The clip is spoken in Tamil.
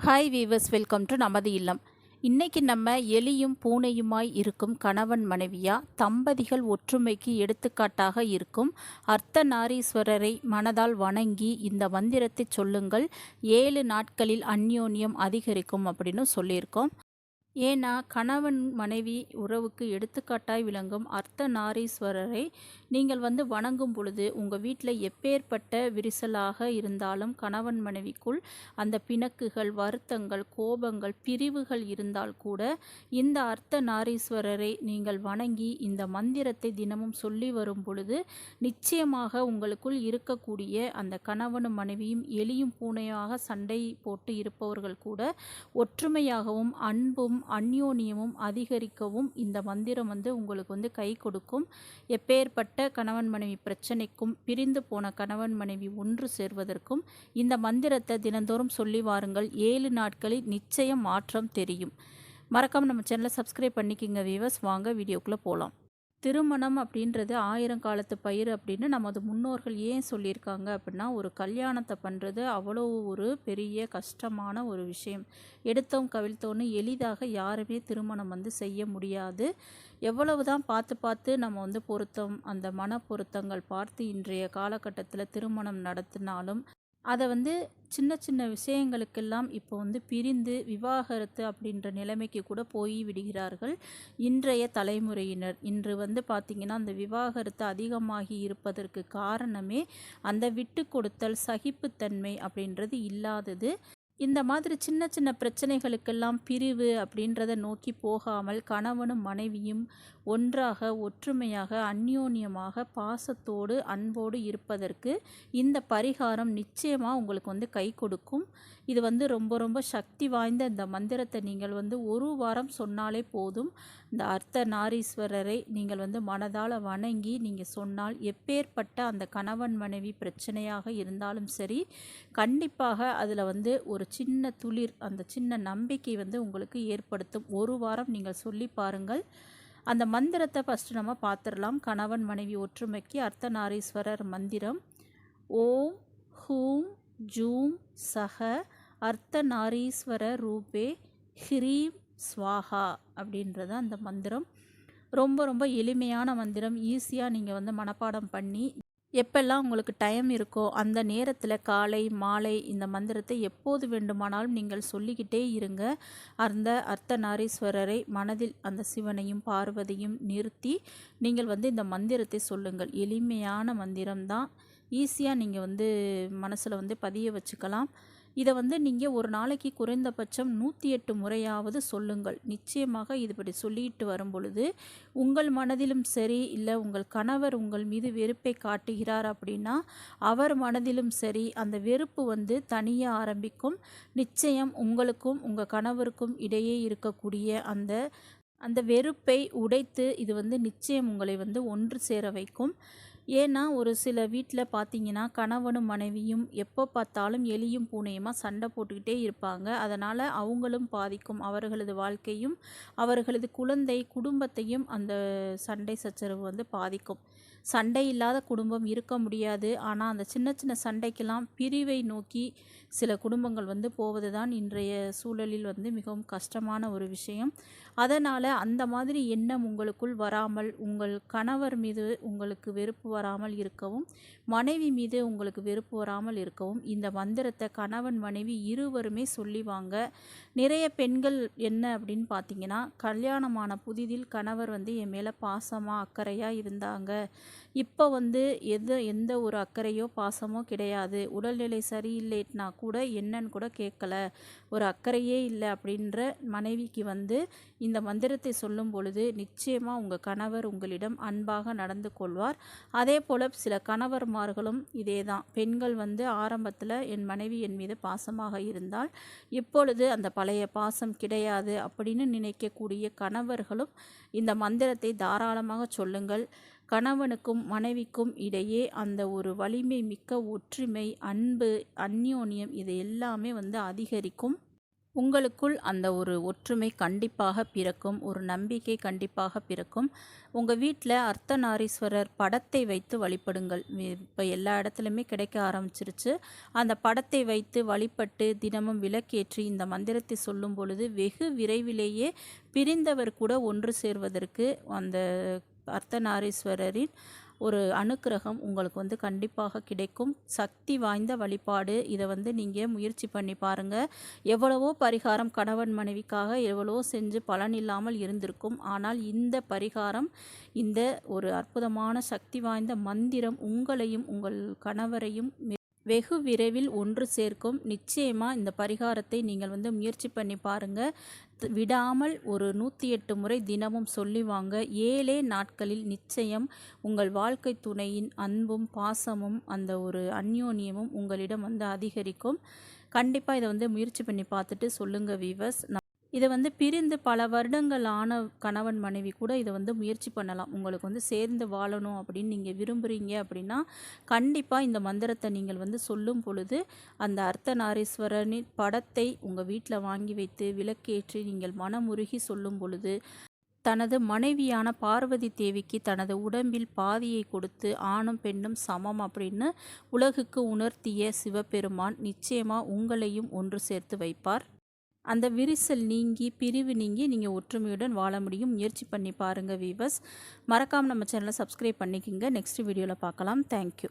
ஹாய் வீவர்ஸ் வெல்கம் டு நமது இல்லம். இன்றைக்கி நம்ம எலியும் பூனையுமாய் இருக்கும் கணவன் மனைவியா தம்பதிகள் ஒற்றுமைக்கு எடுத்துக்காட்டாக இருக்கும் அர்த்தநாரீஸ்வரரை மனதால் வணங்கி இந்த மந்திரத்தை சொல்லுங்கள். ஏழு நாட்களில் அந்யோன்யம் அதிகரிக்கும் அப்படின்னு சொல்லியிருக்கோம். ஏன்னா கணவன் மனைவி உறவுக்கு எடுத்துக்காட்டாய் விளங்கும் அர்த்தநாரீஸ்வரரை நீங்கள் வந்து வணங்கும் பொழுது உங்கள் வீட்டில் எப்பேற்பட்ட விரிசலாக இருந்தாலும் கணவன் மனைவிக்குள் அந்த பிணக்குகள் வருத்தங்கள் கோபங்கள் பிரிவுகள் இருந்தால் கூட இந்த அர்த்த நாரீஸ்வரரை நீங்கள் வணங்கி இந்த மந்திரத்தை தினமும் சொல்லி வரும் பொழுது நிச்சயமாக உங்களுக்குள் இருக்கக்கூடிய அந்த கணவனும் மனைவியும் எலியும் பூனையாக சண்டை போட்டு இருப்பவர்கள் கூட ஒற்றுமையாகவும் அன்பும் அந்யோன்யமும் அதிகரிக்கவும் இந்த மந்திரம் வந்து உங்களுக்கு வந்து கை கொடுக்கும். எப்பேற்பட்ட கணவன் மனைவி பிரச்சனைக்கும் பிரிந்து போன கணவன் மனைவி ஒன்று சேர்வதற்கும் இந்த மந்திரத்தை தினந்தோறும் சொல்லி வாருங்கள். ஏழு நாட்களில் நிச்சயம் மாற்றம் தெரியும். மறக்காமல் நம்ம சேனலை சப்ஸ்கிரைப் பண்ணிக்கிங்க வீவர்ஸ் வாங்க வீடியோக்குள்ளே போகலாம் திருமணம் அப்படின்றது ஆயிரம் காலத்து பயிர் அப்படின்னு நமது முன்னோர்கள் ஏன் சொல்லியிருக்காங்க அப்படின்னா ஒரு கல்யாணத்தை பண்ணுறது அவ்வளோ ஒரு பெரிய கஷ்டமான ஒரு விஷயம். எடுத்தோம் கவிழ்த்தோன்னு எளிதாக யாருமே திருமணம் வந்து செய்ய முடியாது. எவ்வளவு தான் பார்த்து பார்த்து நம்ம வந்து பொருத்தம் அந்த மன பொருத்தங்கள் பார்த்து இன்றைய காலகட்டத்தில் திருமணம் நடத்தினாலும் அதை வந்து சின்ன சின்ன விஷயங்களுக்கெல்லாம் இப்போ வந்து பிரிந்து விவாகரத்து அப்படின்ற நிலைமைக்கு கூட போய் விடுகிறார்கள். இன்றைய தலைமுறையினர். இன்று வந்து பார்த்திங்கன்னா அந்த விவாகரத்து அதிகமாகி இருப்பதற்கு காரணமே அந்த விட்டு கொடுத்தல் சகிப்புத்தன்மை அப்படின்றது இல்லாதது. இந்த மாதிரி சின்ன சின்ன பிரச்சனைகளுக்கெல்லாம் பிரிவு அப்படின்றத நோக்கி போகாமல் கணவனும் மனைவியும் ஒன்றாக ஒற்றுமையாக அந்யோன்யமாக பாசத்தோடு அன்போடு இருப்பதற்கு இந்த பரிகாரம் நிச்சயமாக உங்களுக்கு வந்து கை கொடுக்கும். இது வந்து ரொம்ப ரொம்ப சக்தி வாய்ந்த இந்த மந்திரத்தை நீங்கள் வந்து ஒரு வாரம் சொன்னாலே போதும். இந்த அர்த்த நாரீஸ்வரரை நீங்கள் வந்து மனதால் வணங்கி நீங்கள் சொன்னால் எப்பேற்பட்ட அந்த கணவன் மனைவி பிரச்சனையாக இருந்தாலும் சரி கண்டிப்பாக அதில் வந்து ஒரு சின்ன துளிர் அந்த சின்ன நம்பிக்கை வந்து உங்களுக்கு ஏற்படுத்தும். ஒரு வாரம் நீங்கள் சொல்லி பாருங்கள். அந்த மந்திரத்தை ஃபஸ்ட்டு நம்ம பார்த்துடலாம். கணவன் மனைவி ஒற்றுமைக்கு அர்த்தநாரீஸ்வரர் மந்திரம். ஓம் ஹூம் ஜூம் சக அர்த்தநாரீஸ்வர ரூபே ஹ்ரீம் ஸ்வாஹா அப்படின்றது அந்த மந்திரம். ரொம்ப ரொம்ப எளிமையான மந்திரம். ஈஸியாக நீங்கள் வந்து மனப்பாடம் பண்ணி எப்பெல்லாம் உங்களுக்கு டைம் இருக்கோ அந்த நேரத்தில் காலை மாலை இந்த மந்திரத்தை எப்போது வேண்டுமானாலும் நீங்கள் சொல்லிக்கிட்டே இருங்க. அந்த அர்த்தநாரீஸ்வரரை மனதில் அந்த சிவனையும் பார்வதியும் நிறுத்தி நீங்கள் வந்து இந்த மந்திரத்தை சொல்லுங்கள். எளிமையான மந்திரம்தான். ஈஸியாக நீங்கள் வந்து மனசில் வந்து பதிய வச்சுக்கலாம். இதை வந்து நீங்கள் ஒரு நாளைக்கு குறைந்தபட்சம் நூற்றி எட்டு முறையாவது சொல்லுங்கள். நிச்சயமாக இதுபடி சொல்லிட்டு வரும் பொழுது உங்கள் மனதிலும் சரி இல்லை உங்கள் கணவர் உங்கள் மீது வெறுப்பை காட்டுகிறார் அப்படின்னா அவர் மனதிலும் சரி அந்த வெறுப்பு வந்து தனிய ஆரம்பிக்கும். நிச்சயம் உங்களுக்கும் உங்கள் கணவருக்கும் இடையே இருக்கக்கூடிய அந்த அந்த வெறுப்பை உடைத்து இது வந்து நிச்சயம் உங்களை வந்து ஒன்று சேர வைக்கும். ஏன்னா ஒரு சில வீட்டில் பார்த்தீங்கன்னா கணவனும் மனைவியும் எப்போ பார்த்தாலும் எலியும் பூனையுமா சண்டை போட்டுக்கிட்டே இருப்பாங்க. அதனால் அவங்களும் பாதிக்கும். அவர்களது வாழ்க்கையும் அவர்களது குழந்தை குடும்பத்தையும் அந்த சண்டை சச்சரவு வந்து பாதிக்கும். சண்டை இல்லாத குடும்பம் இருக்க முடியாது. ஆனால் அந்த சின்ன சின்ன சண்டைக்கெல்லாம் பிரிவை நோக்கி சில குடும்பங்கள் வந்து போவது தான் இன்றைய சூழலில் வந்து மிகவும் கஷ்டமான ஒரு விஷயம். அதனால் அந்த மாதிரி எண்ணம் உங்களுக்குள் வராமல் உங்கள் கணவர் மீது உங்களுக்கு வெறுப்பு வராமல் இருக்கவும் மனைவி மீது உங்களுக்கு வெறுப்பு வராமல் இருக்கவும் இந்த மந்திரத்தை கணவன் மனைவி இருவருமே சொல்லி வாங்க நிறைய பெண்கள் என்ன அப்படின்னு பார்த்தீங்கன்னா கல்யாணமான புதிதில் கணவர் வந்து என் மேலே பாசமாக அக்கறையாக இருந்தாங்க. இப்போ வந்து எது எந்த ஒரு அக்கறையோ பாசமோ கிடையாது. உடல்நிலை சரியில்லைன்னா கூட என்னன்னு கூட கேட்கல. ஒரு அக்கறையே இல்லை அப்படின்ற மனைவிக்கு வந்து இந்த மந்திரத்தை சொல்லும் பொழுது நிச்சயமாக உங்கள் கணவர் உங்களிடம் அன்பாக நடந்து கொள்வார். அதே போல் சில கணவர்மார்களும் இதே தான் பெண்கள் வந்து ஆரம்பத்தில் என் மனைவி என் மீது பாசமாக இருந்தால் இப்பொழுது அந்த பல பழைய பாசம் கிடையாது அப்படின்னு நினைக்கக்கூடிய கணவர்களும் இந்த மந்திரத்தை தாராளமாக சொல்லுங்கள். கணவனுக்கும் மனைவிக்கும் இடையே அந்த ஒரு வலிமை மிக்க ஒற்றுமை அன்பு அந்யோன்யம் இது எல்லாமே வந்து அதிகரிக்கும். உங்களுக்குள் அந்த ஒரு ஒற்றுமை கண்டிப்பாக பிறக்கும் ஒரு நம்பிக்கை கண்டிப்பாக பிறக்கும். உங்கள் வீட்டில் அர்த்தநாரீஸ்வரர் படத்தை வைத்து வழிபடுங்கள். இப்போ எல்லா இடத்துலையுமே கிடைக்க ஆரம்பிச்சிருச்சு. அந்த படத்தை வைத்து வழிபட்டு தினமும் விளக்கேற்றி இந்த மந்திரத்தை சொல்லும் பொழுது வெகு விரைவிலேயே பிரிந்தவர் கூட ஒன்று சேர்வதற்கு அந்த அர்த்தநாரீஸ்வரரின் ஒரு அனுக்கிரகம் உங்களுக்கு வந்து கண்டிப்பாக கிடைக்கும். சக்தி வாய்ந்த வழிபாடு. இதை வந்து நீங்கள் முயற்சி பண்ணி பாருங்கள் எவ்வளவோ பரிகாரம் கணவன் மனைவிக்காக எவ்வளவோ செஞ்சு பலன் இல்லாமல் இருந்திருக்கும். ஆனால் இந்த பரிகாரம் இந்த ஒரு அற்புதமான சக்தி வாய்ந்த மந்திரம் உங்களையும் உங்கள் கணவரையும் வெகு விரைவில் ஒன்று சேர்க்கும். நிச்சயமாக இந்த பரிகாரத்தை நீங்கள் வந்து முயற்சி பண்ணி பாருங்கள் விடாமல் ஒரு நூற்றி எட்டு முறை தினமும் சொல்லி வாங்க. ஏழே நாட்களில் நிச்சயம் உங்கள் வாழ்க்கை துணையின் அன்பும் பாசமும் அந்த ஒரு அந்யோன்யமும் உங்களிடம் வந்து அதிகரிக்கும். கண்டிப்பாக இதை வந்து முயற்சி பண்ணி பார்த்துட்டு சொல்லுங்கள் வீவர்ஸ் இதை வந்து பிரிந்து பல வருடங்கள் ஆன கணவன் மனைவி கூட இதை வந்து முயற்சி பண்ணலாம். உங்களுக்கு வந்து சேர்ந்து வாழணும் அப்படின்னு நீங்கள் விரும்புகிறீங்க அப்படின்னா கண்டிப்பாக இந்த மந்திரத்தை நீங்கள் வந்து சொல்லும் பொழுது அந்த அர்த்தநாரீஸ்வரனின் படத்தை உங்கள் வீட்டில் வாங்கி வைத்து விளக்கேற்றி நீங்கள் மனமுருகி சொல்லும் பொழுது தனது மனைவியான பார்வதி தேவிக்கு தனது உடம்பில் பாதியை கொடுத்து ஆணும் பெண்ணும் சமம் அப்படின்னு உலகுக்கு உணர்த்திய சிவபெருமான் நிச்சயமாக உங்களையும் ஒன்று சேர்த்து வைப்பார். அந்த விரிசல் நீங்கி பிரிவு நீங்கி நீங்கள் ஒற்றுமையுடன் வாழ முடியும். முயற்சி பண்ணி பாருங்கள் வீவர்ஸ் மறக்காமல் நம்ம சேனலை சப்ஸ்கிரைப் பண்ணிக்கோங்க. நெக்ஸ்ட் வீடியோவில் பார்க்கலாம். தேங்க்யூ